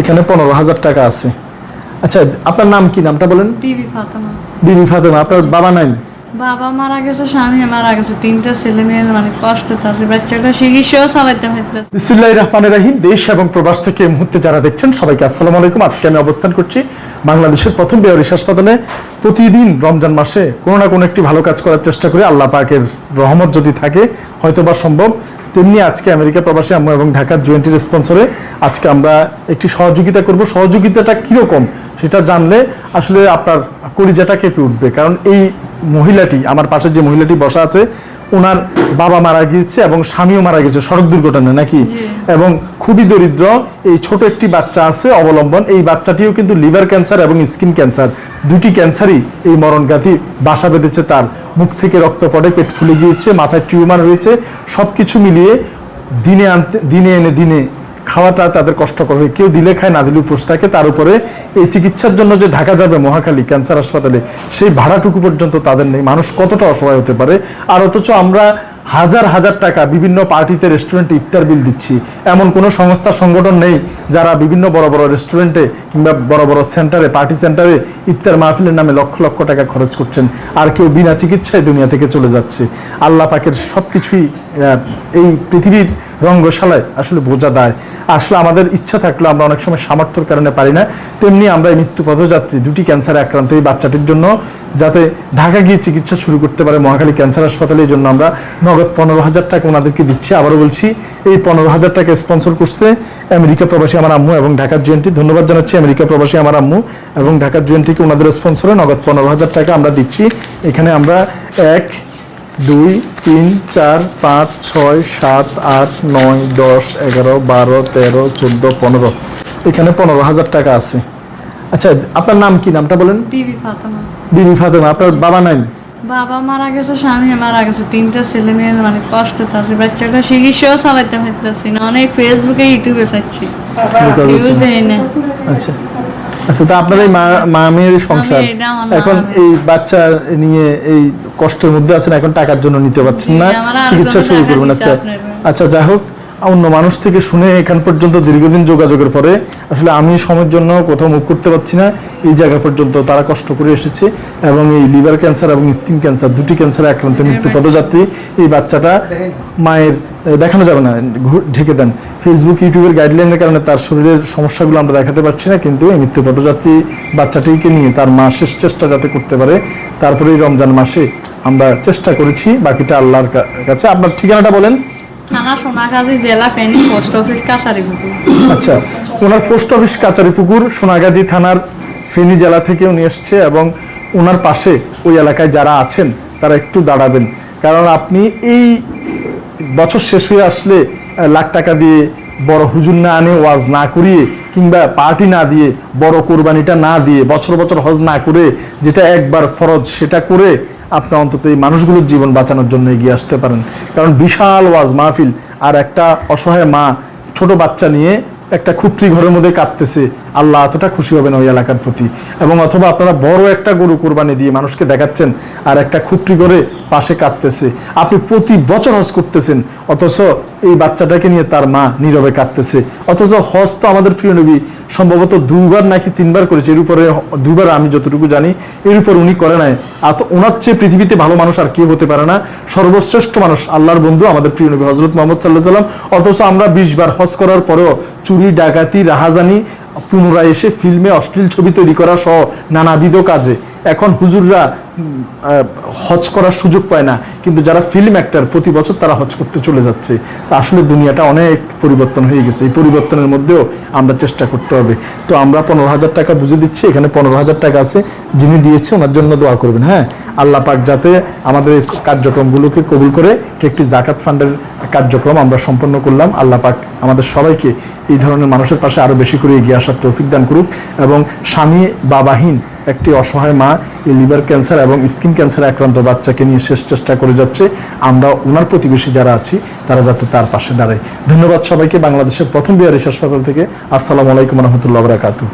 এখানে পনেরো হাজার টাকা আছে। আচ্ছা আপনার নাম কি? নামটা বলেন। বিবি ফাতেমা। বিবি ফাতেমা আপনার বাবা নাই? বাবা মারা গেছে স্বামী মারা গেছে তিনটা ছেলে মেয়ে মানে কষ্ট তাদের বাচ্চাটা চিকিৎসাও চালাইতে পারতেছে বিসমিল্লাহ রহমান রাহিম দেশ এবং প্রবাস থেকে এই মুহূর্তে যারা দেখছেন সবাইকে আসসালামু আলাইকুম। আজকে আমি অবস্থান করছি বাংলাদেশের প্রথম বেয়ারিশ হাসপাতালে প্রতিদিন রমজান মাসে কোনো না কোনো একটি ভালো কাজ করার চেষ্টা করি আল্লাহ পাকের রহমত যদি থাকে হয়তো বা সম্ভব। তেমনি আজকে আমেরিকা প্রবাসে আমরা এবং ঢাকার জয়েন্টি স্পন্সরে আজকে আমরা একটি সহযোগিতা করব। সহযোগিতাটা কীরকম সেটা জানলে আসলে আপনার কলিজাটা কেঁপে উঠবে। কারণ এই মহিলাটি আমার পাশে যে মহিলাটি বসা আছে ওনার বাবা মারা গিয়েছে এবং স্বামীও মারা গেছে। সড়ক দুর্ঘটনা নাকি? এবং খুবই দরিদ্র, এই ছোট একটি বাচ্চা আছে, অবলম্বন। এই বাচ্চাটিও কিন্তু লিভার ক্যান্সার এবং স্কিন ক্যান্সার। দুটি ক্যান্সারই এই মরণঘাতী বাসা বেঁধেছে তার। মুখ থেকে রক্ত পড়ে, পেট ফুলে গিয়েছে, মাথায় টিউমার হয়েছে। সব কিছু মিলিয়ে দিনে আনতে, দিনে এনে দিনে খাওয়াটা তাদের কষ্টকর হয়। কেউ দিলে খায়, না দিলে উপোস থাকে। তার উপরে এই চিকিৎসার জন্য যে ঢাকা যাবে মহাখালী ক্যান্সার হাসপাতালে, সেই ভাড়াটুকু পর্যন্ত তাদের নেই। মানুষ কতটা অসহায় হতে পারে? আর অথচ আমরা হাজার হাজার টাকা বিভিন্ন পার্টিতে রেস্টুরেন্টে ইফতার বিল দিচ্ছি। এমন কোনো সংস্থা, সংগঠন নেই যারা বিভিন্ন বড় বড় রেস্টুরেন্টে কিংবা বড় বড় সেন্টারে পার্টি সেন্টারে ইফতার মাহফিলের নামে লক্ষ লক্ষ টাকা খরচ করছেন। আর কেউ বিনা চিকিৎসায় দুনিয়া থেকে চলে যাচ্ছে। আল্লাহ পাকের সব কিছুই এই পৃথিবীর রঙ্গশালায় আসলে বোঝা দেয় আসলে আমাদের ইচ্ছা থাকলেও আমরা অনেক সময় সামর্থ্যের কারণে পারি না। তেমনি আমরা এই মৃত্যু পথযাত্রী দুটি ক্যান্সারে আক্রান্ত এই বাচ্চাটির জন্য যাতে ঢাকা গিয়ে চিকিৎসা শুরু করতে পারে মহাখালী ক্যান্সার হাসপাতালে, এই জন্য আমরা নগদ পনেরো হাজার টাকা ওনাদেরকে দিচ্ছি। আবারও বলছি, এই পনেরো হাজার টাকা স্পন্সর করছে আমেরিকা প্রবাসী আমার আম্মু এবং ঢাকার জয়েন্টি ধন্যবাদ জানাচ্ছি আমেরিকা প্রবাসী আমার আম্মু এবং ঢাকার জয়েন্টিকে ওনাদের স্পন্সরে নগদ পনেরো হাজার টাকা আমরা দিচ্ছি। এখানে আমরা এক দুই তিন চার পাঁচ ছয় সাত আট নয় দশ এগারো বারো তেরো চোদ্দ পনেরো। এখানে পনেরো হাজার টাকা আছে। আচ্ছা আপনার নাম কি? নামটা বলেন। বিবি ফাতেমা। বিবি ফাতেমা আপনার বাবা নাই? বাবা মারা গেছে স্বামী মারা গেছে তিনটা ছেলে মেয়ে মানে কষ্ট তাদের বাচ্চাটা চিকিৎসাও চালাইতে পারতেছি না। অনেক ফেসবুকে ইউটিউবে চাচ্ছি। আচ্ছা। আচ্ছা তা আপনার এই মা মেয়ের সংসার। এখন এই বাচ্চা নিয়ে এই কষ্টের মধ্যে আছেন এখন টাকার জন্য নিতে পারছেন না চিকিৎসা শুরু করবেন। আচ্ছা আচ্ছা যাই হোক অন্য মানুষ থেকে শুনে এখান পর্যন্ত দীর্ঘদিন যোগাযোগের পরে আসলে আমি সময়ের জন্য কোথাও মুখ করতে পারছি না এই জায়গা পর্যন্ত তারা কষ্ট করে এসেছে এবং এই লিভার ক্যান্সার এবং স্কিন ক্যান্সার দুটি ক্যান্সারে আক্রান্ত মৃত্যু পদযাত্রী এই বাচ্চাটা মায়ের দেখানো যাবে না। ঢেকে দেন। ফেসবুক ইউটিউবের গাইডলাইনের কারণে তার শরীরের সমস্যাগুলো আমরা দেখাতে পারছি না কিন্তু এই মৃত্যু পদযাত্রী বাচ্চাটিকে নিয়ে তার মা শেষ চেষ্টা যাতে করতে পারে তারপরে রমজান মাসে আমরা চেষ্টা করেছি বাকিটা আল্লাহর কাছে। আপনার ঠিকানাটা বলেন। থানা সোনাগাজী জেলা Feni post office Kacharipukur আচ্ছা ওনার পোস্ট অফিস কাচারিপুকুর সোনাগাজী থানার ফেনী জেলা থেকে উনি এসছে এবং ওনার পাশে ওই এলাকায় যারা আছেন তারা একটু দাঁড়াবেন। কারণ আপনি এই বছর শেষ হয়ে আসলে লাখ টাকা দিয়ে বড় হুজুর না আনে, ওয়াজ না করিয়ে, কিংবা পার্টি না দিয়ে, বড় কোরবানিটা না দিয়ে, বছর বছর হজ না করে, যেটা একবার ফরজ সেটা করে আপনি অন্তত এই মানুষগুলোর জীবন বাঁচানোর জন্য এগিয়ে আসতে পারেন। কারণ বিশাল ওয়াজ মাহফিল, আর একটা অসহায় মা, ছোট বাচ্চা নিয়ে একটা খুপড়ি ঘরের মধ্যে কাঁদতেছে। আল্লাহ এতটা খুশি হবেন ওই এলাকার প্রতি। এবং অথবা আপনারা বড় একটা গরু কোরবানি দিয়ে মানুষকে দেখাচ্ছেন আর একটা খুপড়ি করে পাশে কাঁদতেছে। আপনি প্রতি বছর হজ করতেছেন, অথচ এই বাচ্চাটাকে নিয়ে তার মা নীরবে কাঁদতেছে। অথচ হজ তো আমাদের প্রিয় নবী সম্ভবত দুইবার নাকি তিনবার করেছে, এর উপরে দুইবার আমি যতটুকু জানি, এর উপর উনি করে নাই। আর ওনার চেয়ে পৃথিবীতে ভালো মানুষ আর কেউ হতে পারে না। সর্বশ্রেষ্ঠ মানুষ আল্লাহর বন্ধু আমাদের প্রিয় নবী হজরত মোহাম্মদ সাল্লাহ সাল্লাম অথচ আমরা বিশ বার হজ করার পরেও চুরি, ডাকাতি, রাহাজানি পুনরায় এসে ফিল্মে অশ্লীল ছবি তৈরি করা সহ নানাবিধ কাজে। এখন হুজুররা হজ করার সুযোগ পায় না। কিন্তু যারা ফিল্ম অ্যাক্টর প্রতি বছর তারা হজ করতে চলে যাচ্ছে। তা আসলে দুনিয়াটা অনেক পরিবর্তন হয়ে গেছে। এই পরিবর্তনের মধ্যেও আমরা চেষ্টা করতে হবে। তো আমরা পনেরো হাজার টাকা বুঝে দিচ্ছি। এখানে পনেরো হাজার টাকা আছে। যিনি দিয়েছে, ওনার জন্য দোয়া করবেন হ্যাঁ? আল্লাহ পাক যাতে আমাদের কার্যক্রমগুলোকে কবুল করে একটি জাকাত ফান্ডের কার্যক্রম আমরা সম্পন্ন করলাম। আল্লাহ পাক আমাদের সবাইকে এই ধরনের মানুষের পাশে আরও বেশি করে এগিয়ে আসার তৌফিক দান করুক। এবং স্বামী বাবাহীন একটি অসহায় মা, এই লিভার ক্যান্সার এবং স্কিন ক্যান্সার আক্রান্ত বাচ্চাকে নিয়ে শেষ চেষ্টা করে যাচ্ছে। আমরা ওনার প্রতিবেশী যারা আছি, তারা যাতে তার পাশে দাঁড়ায়। ধন্যবাদ সবাইকে। বাংলাদেশের প্রথম বিহারিস হাসপাতাল থেকে আসসালামু আলাইকুম রহমতুল্লাহ বরাকাতু